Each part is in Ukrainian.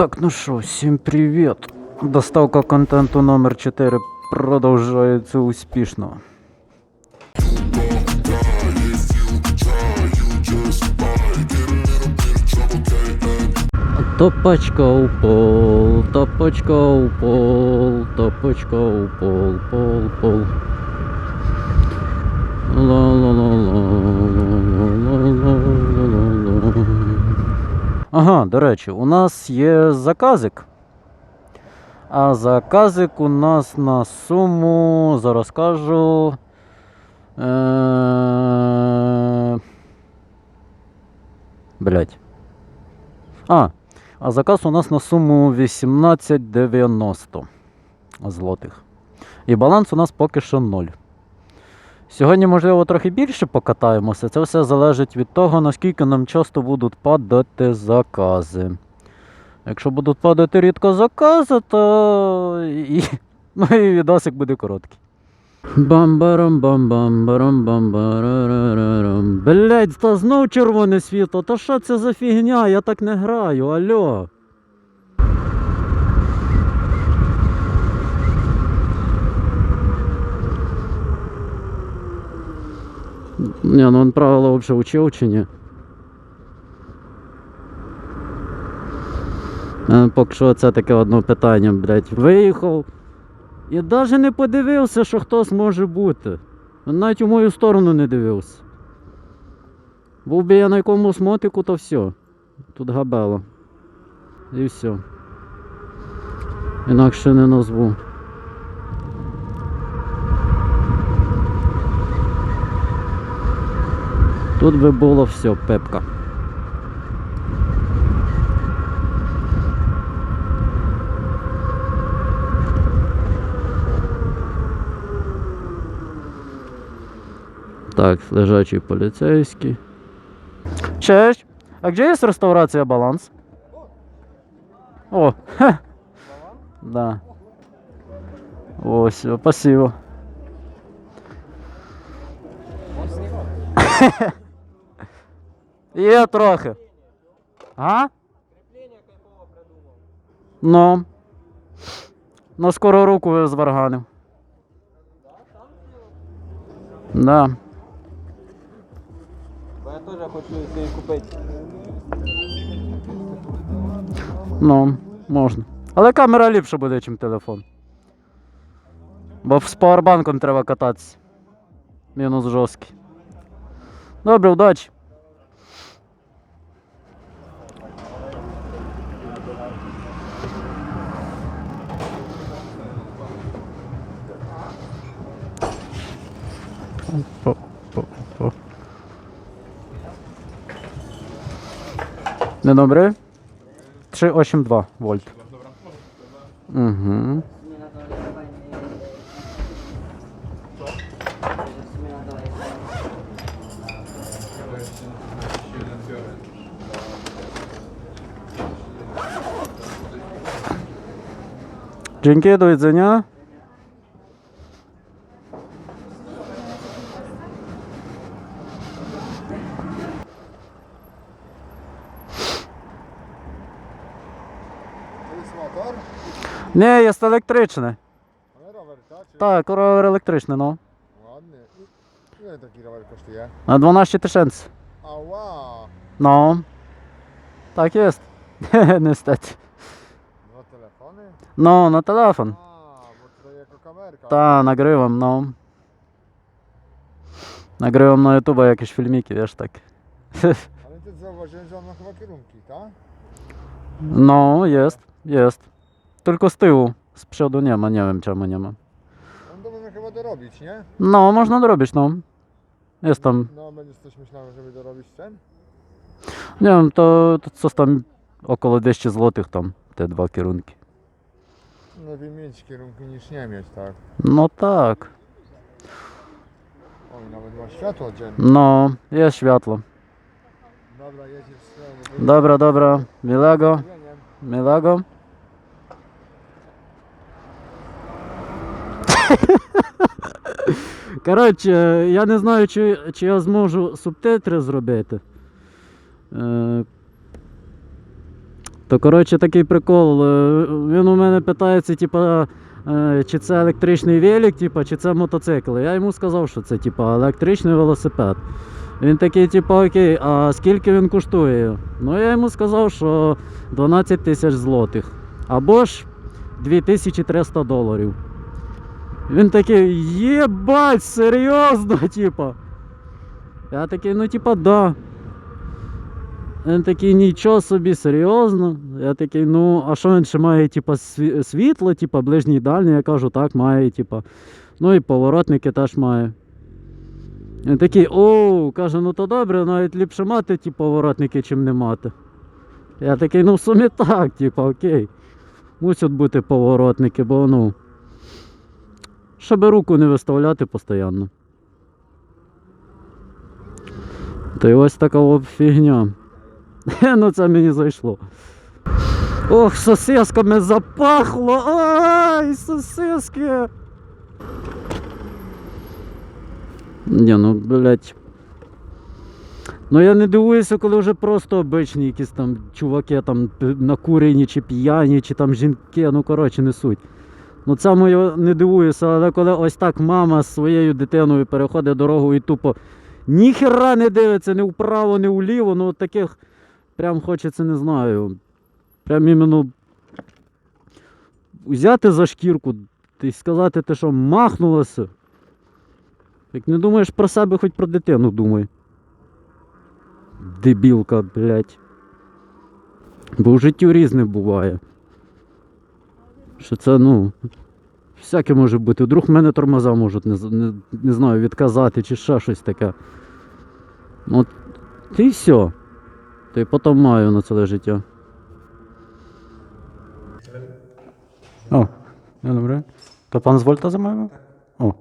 Так, ну що, всім привіт. Доставка контенту номер 4 продовжується успішно. Топочка у пол, топочка у пол, топочка у пол, пол, пол. Ла-ла-ла-ла. Ага, до речі, у нас є заказик. А заказик у нас на суму, зараз кажу. Е... Блять. А, а заказ у нас на суму 18,90 злотих. І баланс у нас поки що 0. Сьогодні, можливо, трохи більше покатаємося. Це все залежить від того, наскільки нам часто будуть падати закази. Якщо будуть падати рідко закази, то і, ну, і відосик буде короткий. бам бам барам бам барарарарам Блять, та знов червоне світло. Та що це за фігня? Я так не граю, алло. Не, ну он правила вообще учил? Е, Поки що це таке одне питання, блядь. Виїхав і навіть не подивився, що хтось може бути. Навіть у мою сторону не дивився. Був би я на якомусь мотику, то все. Тут габело. І все. Інакше не назву. Тут би було все, пепка. Так, лежачий поліцейський. Честь. А где есть реставрация баланс? О, хе. Да. О, все, спасибо. Є трохи. А? Ну. На скору руку зварганив. Да. Бо я теж хочу собі купити. Ну, можна. Але камера ліпше буде, ніж телефон. Бо з пауербанком треба кататися. Мінус жорсткий. Добре, удачі. po, po, po. Dzień dobry. 382 V. Mhm. Dzięki, do widzenia. Nie, jest elektryczny. ale rower, tak? Czy... Tak, rower elektryczny, no. Ładny. Ile taki rower kosztuje? Na 12 tysięcy. Ała! No. Tak jest. Niestety. Dwa telefony? No, na telefon. A, bo to jako kamerka. Ta, nagrywam, no. Nagrywam na YouTube jakieś filmiki, wiesz, tak. Ale ty zauważyłem, że on ma chyba kierunki, tak? No, jest, jest. Tylko z tyłu. Z przodu nie ma, nie wiem czemu nie ma. On to można chyba dorobić, nie? No, można dorobić, no. Jest tam, No, będziesz coś myślał, żeby dorobić ten? nie wiem, to, to coś tam około 200 zł tam, te dwa kierunki. Lepiej mieć kierunki niż nie mieć, tak? No tak. Oj, nawet ma światło dzienne. No, jest światło. Dobra, jedziesz. Dobra, dobra. Miłego, miłego. Коротше, я не знаю, чи, чи я зможу субтитри зробити. Е, То коротше такий прикол. е, Він у мене питається, типа, е, чи це електричний велик, типа, чи це мотоцикл. Я йому сказав, що це типа електричний велосипед. Він такий, типа, окей, а скільки він коштує? Ну я йому сказав, що 12 тисяч злотих. Або ж 2300 доларів. Він такий, єбать, серйозно, типа. Я такий, ну типа, да. Він такий, нічого собі, серйозно. Я такий, ну, а що він ще має, типа, світло, типа, ближній і дальній? Я кажу, так, має, типа. Ну і поворотники теж має. Він такий, о, каже, ну то добре, навіть ліпше мати ті поворотники, чим не мати. Я такий, ну в сумі так, типа, окей. Мусять бути поворотники, бо ну. Щоб руку не виставляти постійно. Та й ось така от фігня. ну це мені зайшло. Ох, сосисками запахло! Ай, сосиски! Ні, ну, блядь. Ну я не дивуюся, коли вже просто обичні якісь там чуваки там накурені чи п'яні, чи там жінки, ну коротше, не суть. Ну це моє не дивуюся, але коли ось так мама з своєю дитиною переходить дорогу і тупо ніхера не дивиться ні вправо, ні вліво, ну таких прям хочеться, не знаю. Прям іменно взяти за шкірку і сказати, ти що махнулася. Як не думаєш про себе, хоч про дитину думай. Дебілка, блядь. Бо в житті різне буває. Що це, ну. Всяке може бути. Вдруг в мене тормоза можуть, не, не, не знаю, відказати чи ще щось таке. От, і все. То й потім маю на ціле життя. О, добре. То пан з Вольта замовив? О.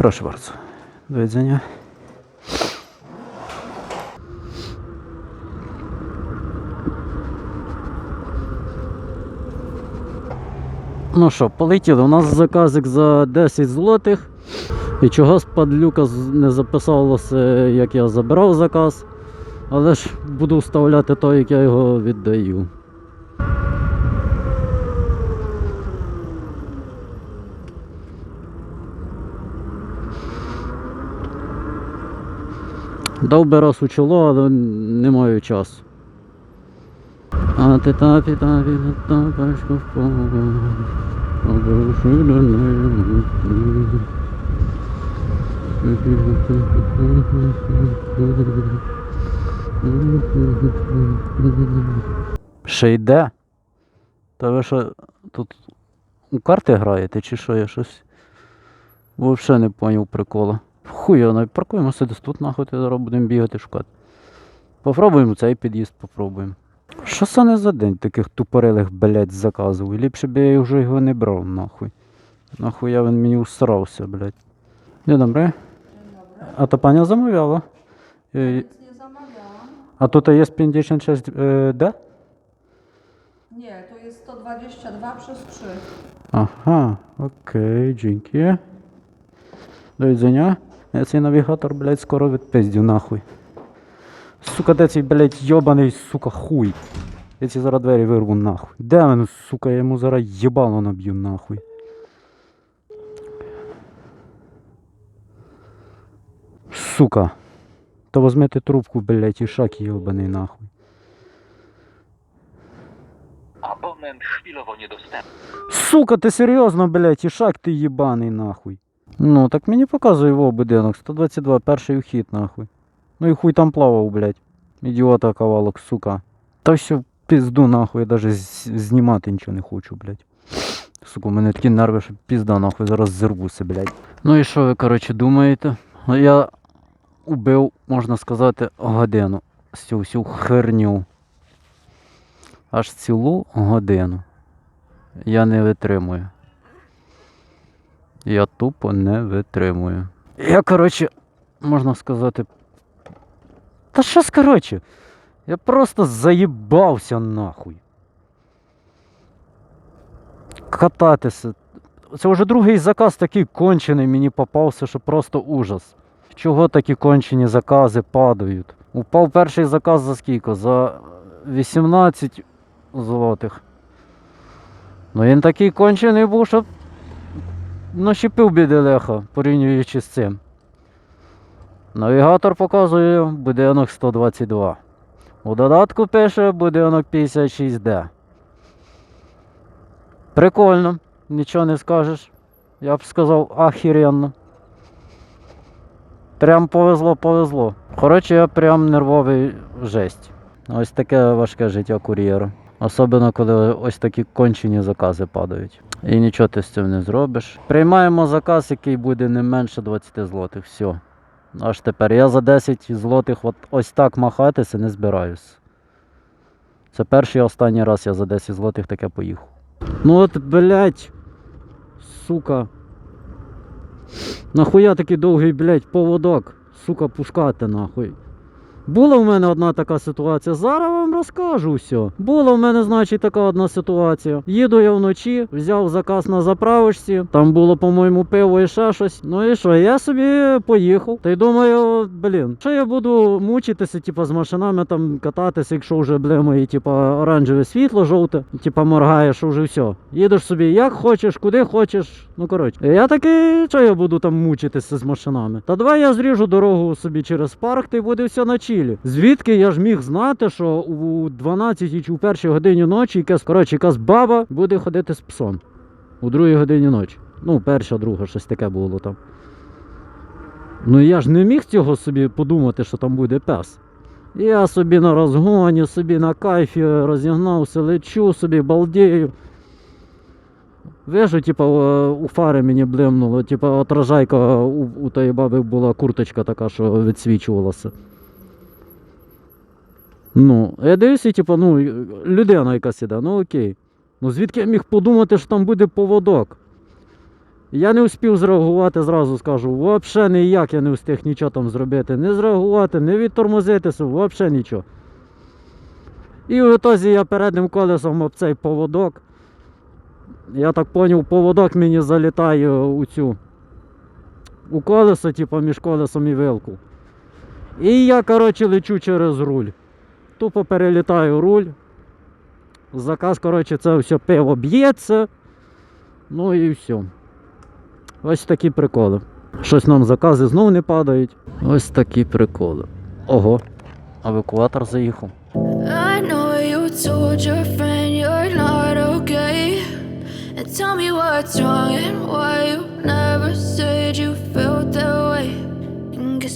Proszę bardzo. Do jedzenia. Ну що, полетіли. У нас заказик за 10 злотих. І чогось падлюка з- не записалося, як я забирав заказ. Але ж буду вставляти той, як я його віддаю. Дав би раз у чоло, але не маю часу. А ти та пі та пі та пачку в полу. Обрушу до неї. Ще йде? Та ви що тут у карти граєте чи що я щось? Взагалі не поняв прикола. Хуй, його, навіть паркуємося десь тут нахуй, зараз будемо бігати шукати. Попробуємо цей під'їзд, попробуємо. Що це не за день таких тупорилих, блядь, заказував? Ліпше б я вже його не брав, нахуй. Нахуя він мені усрався, блядь. Dzień dobry. A to panią zamawiała? Y, Nic nie zamawiałam. A tutaj jest 56D? Nie, to jest 122 przez 3. Aha, okej, dzięki. Do widzenia. Ja цей навігатор, блядь, скоро відпиздю нахуй. Сука, де цей, блядь, йобаний, сука, хуй. Я ці зараз двері вирву нахуй. Де він, сука, я йому зараз їбало наб'ю нахуй. Сука. То возьмете трубку, блядь, і шак йобаний нахуй. Abonent chwilowo niedostępny. Сука, ти серйозно, блядь, ішак ти їбаний нахуй. Ну, так мені показує його будинок. 122, перший вхід, нахуй. Ну і хуй там плавав, блядь. Ідіота кавалок, сука. Та все пізду, нахуй, я даже знімати нічого не хочу, блядь. Сука, у мене такі нерви, що пізда, нахуй, зараз зірвуся, блядь. Ну і що ви, коротше, думаєте? Ну, Я убив, можна сказати, годину цю всю херню. Аж цілу годину. Я не витримую. Я тупо не витримую. Я, коротше, можна сказати. Та щось, коротше. Я просто заїбався нахуй. Кататися. це вже другий заказ такий кончений мені попався, що просто ужас. Чого такі кончені закази падають? Упав перший заказ за скільки? За 18 злотих. Ну він такий кончений був, що нащепив біделеха, порівнюючи з цим. Навігатор показує будинок 122. У додатку пише будинок 56D. Прикольно, нічого не скажеш. Я б сказав ахіренно. Прям повезло, повезло. Коротше, я прям нервовий жесть. Ось таке важке життя кур'єра. Особливо, коли ось такі кончені закази падають. І нічого ти з цим не зробиш. Приймаємо заказ, який буде не менше 20 злотих. Все. Аж тепер. Я за 10 злотих от ось так махатися не збираюсь. Це перший і останній раз я за 10 злотих таке поїхав. Ну от, блять, сука. Нахуя такий довгий, блять, поводок, сука, пускати нахуй. Була в мене одна така ситуація. Зараз вам розкажу все. Була в мене, значить, така одна ситуація. Їду я вночі, взяв заказ на заправочці, там було, по-моєму, пиво і ще щось. Ну і що, я собі поїхав. Та й думаю, блін, що я буду мучитися, типа, з машинами там кататися, якщо вже, бля, мої, типа, оранжеве світло, жовте, типа моргає, що вже все. Їдеш собі як хочеш, куди хочеш. Ну коротше. Я такий, що я буду там мучитися з машинами? Та давай я зріжу дорогу собі через парк, й буде все на чілі. Звідки я ж міг знати, що у 12 чи у першій годині ночі якась, коротше, якась баба буде ходити з псом. У другій годині ночі. Ну, перша, друга, щось таке було там. Ну я ж не міг цього собі подумати, що там буде пес. Я собі на розгоні, собі на кайфі розігнався, лечу собі, балдею. Вижу, типа, е, у фари мені блимнуло, типа отражайка у, у тої баби була курточка така, що відсвічувалася. Ну, я дивлюся, типа, ну, людина якась іде, ну окей. Ну звідки я міг подумати, що там буде поводок? Я не успів зреагувати, зразу скажу. Взагалі ніяк я не встиг нічого там зробити. Не зреагувати, не відтормозитися, взагалі нічого. І в ітозі я переднім колесом об цей поводок. Я так поняв, поводок мені залітає у цю. У колесо, типу, між колесом і вилку. І я, коротше, лечу через руль. Тупо перелітаю руль. Заказ, коротше, це все пиво б'ється. Ну і все. Ось такі приколи. Щось нам закази знову не падають. Ось такі приколи. Ого, евакуатор заїхав. Tell me what's wrong and why you never said you felt that way.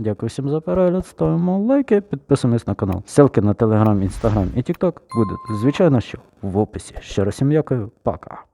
Дякую всім за перегляд. Ставимо лайки, підписуємось на канал. Ссылки на телеграм, інстаграм і тікток будуть, звичайно, що в описі. Ще раз всім дякую. Пока.